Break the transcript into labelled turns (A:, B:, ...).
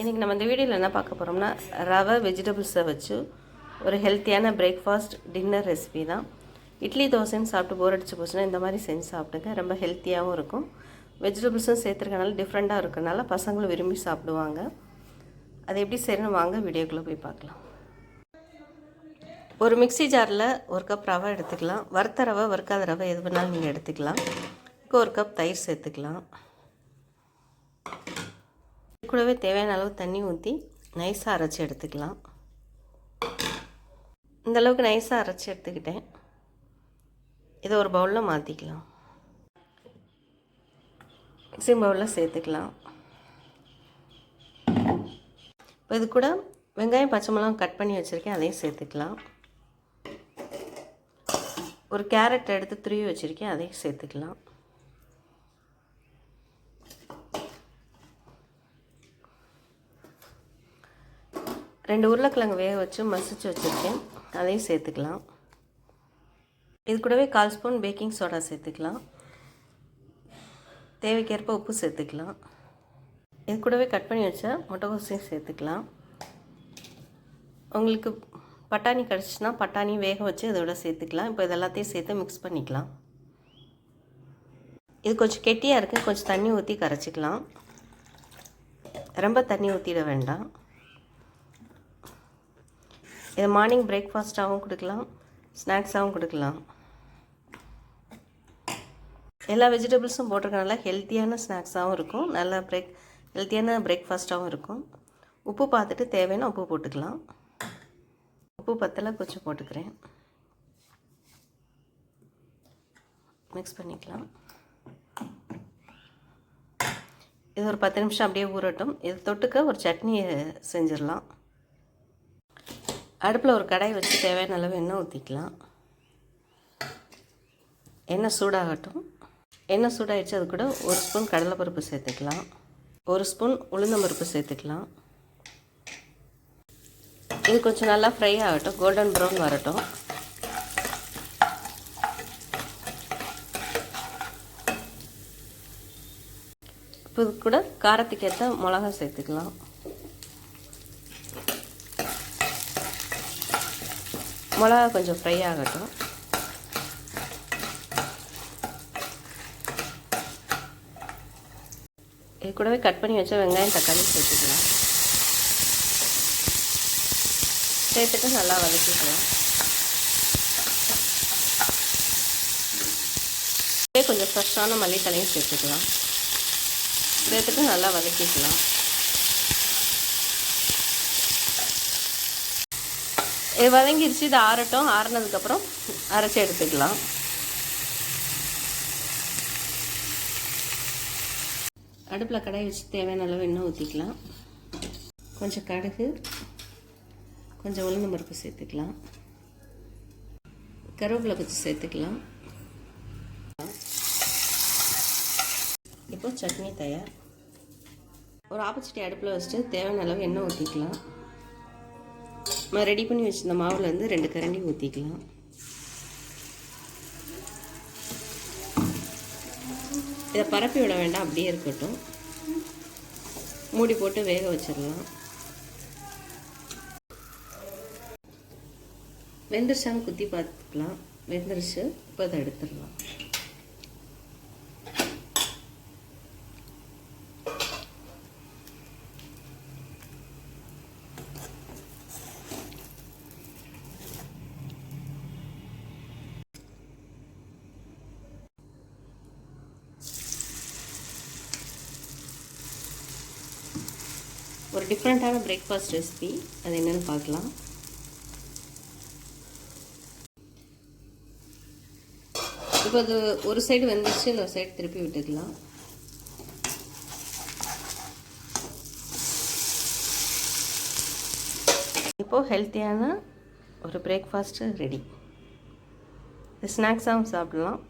A: இன்றைக்கி நம்ம இந்த வீடியோவில் என்ன பார்க்க போகிறோம்னா ரவை வெஜிடபிள்ஸை வச்சு ஒரு ஹெல்த்தியான பிரேக்ஃபாஸ்ட் டின்னர் ரெசிபி தான். இட்லி தோசைன்னு சாப்பிட்டு போர் அடிச்சு போச்சுன்னா இந்த மாதிரி செஞ்சு சாப்பிடுங்க. ரொம்ப ஹெல்த்தியாகவும் இருக்கும். வெஜிடபிள்ஸும் சேர்த்துருக்கனால டிஃப்ரெண்ட்டாக இருக்கனால பசங்களும் விரும்பி சாப்பிடுவாங்க. அதை எப்படி செய்யணும் வாங்க வீடியோக்குள்ளே போய் பார்க்கலாம். ஒரு மிக்ஸி ஜாரில் ஒரு கப் ரவை எடுத்துக்கலாம். வறுத்த ரவை வறுக்காத ரவை எது வேணாலும் நீங்கள் எடுத்துக்கலாம். இப்போ ஒரு கப் தயிர் சேர்த்துக்கலாம். கூடவே தேவையான அளவு தண்ணி ஊற்றி நைஸாக அரைச்சி எடுத்துக்கலாம். இந்த அளவுக்கு நைஸாக அரைச்சி எடுத்துக்கிட்டேன். இதை ஒரு பவுலில் மாற்றிக்கலாம் மிக்சிங் பவுலில் சேர்த்துக்கலாம். இப்போ இது கூட வெங்காயம் பச்சை மிளகாய் கட் பண்ணி வச்சுருக்கேன் அதையும் சேர்த்துக்கலாம். ஒரு கேரட் எடுத்து துருவி வச்சுருக்கேன் அதையும் சேர்த்துக்கலாம். ரெண்டு உருளைக்கிழங்கு வேக வச்சு மசிச்சு வச்சுருக்கேன். அதையும் சேர்த்துக்கலாம். இது கூடவே கால் ஸ்பூன் பேக்கிங் சோடா சேர்த்துக்கலாம். தேவைக்கேற்ப உப்பு சேர்த்துக்கலாம். இது கூடவே கட் பண்ணி வச்ச முட்டைகோசையும் சேர்த்துக்கலாம். உங்களுக்கு பட்டாணி கிடச்சிச்சின்னா பட்டாணி வேக வச்சு இதோட சேர்த்துக்கலாம். இப்போ இது எல்லாத்தையும் சேர்த்து மிக்ஸ் பண்ணிக்கலாம். இது கொஞ்சம் கெட்டியாக இருக்குது கொஞ்சம் தண்ணி ஊற்றி கரைச்சிக்கலாம். ரொம்ப தண்ணி ஊற்றிட வேண்டாம். இது மார்னிங் பிரேக்ஃபாஸ்ட்டாகவும் கொடுக்கலாம் ஸ்நாக்ஸாகவும் கொடுக்கலாம். எல்லா வெஜிடபிள்ஸும் போட்டிருக்கனால ஹெல்த்தியான ஸ்நாக்ஸாகவும் இருக்கும். நல்ல பிரேக் ஹெல்த்தியான பிரேக்ஃபாஸ்ட்டாகவும் இருக்கும். உப்பு பார்த்துட்டு தேவைன்னா உப்பு போட்டுக்கலாம். உப்பு பத்தலை கொஞ்சம் போட்டுக்கிறேன். மிக்ஸ் பண்ணிக்கலாம். இது ஒரு பத்து நிமிஷம் அப்படியே ஊறட்டும். இது தொட்டுக்க ஒரு சட்னியை செஞ்சிடலாம். அடுப்பில் ஒரு கடாய் வச்சு தேவையான அளவு எண்ணெய் ஊற்றிக்கலாம். எண்ணெய் சூடாகட்டும். எண்ணெய் சூடாகிடுச்சு அது கூட ஒரு ஸ்பூன் கடலைப்பருப்பு சேர்த்துக்கலாம். ஒரு ஸ்பூன் உளுந்தம்பருப்பு சேர்த்துக்கலாம். இது கொஞ்சம் நல்லா ஃப்ரை ஆகட்டும் கோல்டன் ப்ரௌன் வரட்டும். இப்போ இது கூட காரத்துக்கேற்ற மிளகா சேர்த்துக்கலாம். மிளகா கொஞ்சம் ஃப்ரை ஆகட்டும். இது கூடவே கட் பண்ணி வச்ச வெங்காயம் தக்காளி சேர்த்துக்கலாம். சேர்த்துட்டு நல்லா வதக்கிக்கலாம். கொஞ்சம் ஃப்ரெஷ்ஷான மல்லித்தலையும் சேர்த்துக்கலாம். சேர்த்துட்டு நல்லா வதக்கிக்கலாம். இது வதங்கிருச்சு இது ஆறட்டும். ஆறினதுக்கப்புறம் அரைச்சி எடுத்துக்கலாம். அடுப்பில் கடாய் வச்சு தேவையான அளவு எண்ணெய் ஊற்றிக்கலாம் கொஞ்சம் கடுகு கொஞ்சம் உளுந்து பருப்பு சேர்த்துக்கலாம். கருவேப்பிலை கொஞ்சம் சேர்த்துக்கலாம். இப்போ சட்னி தயார். ஒரு ஆப்பச்சட்டி அடுப்பில் வச்சுட்டு தேவையான அளவு எண்ணெய் ஊற்றிக்கலாம் நம்ம ரெடி பண்ணி வச்சுருந்த வந்து ரெண்டு கரண்டி ஊற்றிக்கலாம் இதை பரப்பி விட வேண்டாம் அப்படியே இருக்கட்டும். மூடி போட்டு வேக வச்சிடலாம். வெந்துருச்சான்னு குத்தி பார்த்துக்கலாம். வெந்துருச்சு இப்போ அதை எடுத்துடலாம். டிஃப்ரெண்ட்டான பிரேக்ஃபாஸ்ட் ரெசிபி அது என்னென்னு பார்க்கலாம். இப்போ அது ஒரு சைடு வந்துச்சு இந்த சைடு திருப்பி விட்டுக்கலாம். இப்போது ஹெல்த்தியான ஒரு பிரேக்ஃபாஸ்ட்டு ரெடி ஸ்நாக்ஸாகவும் சாப்பிடலாம்.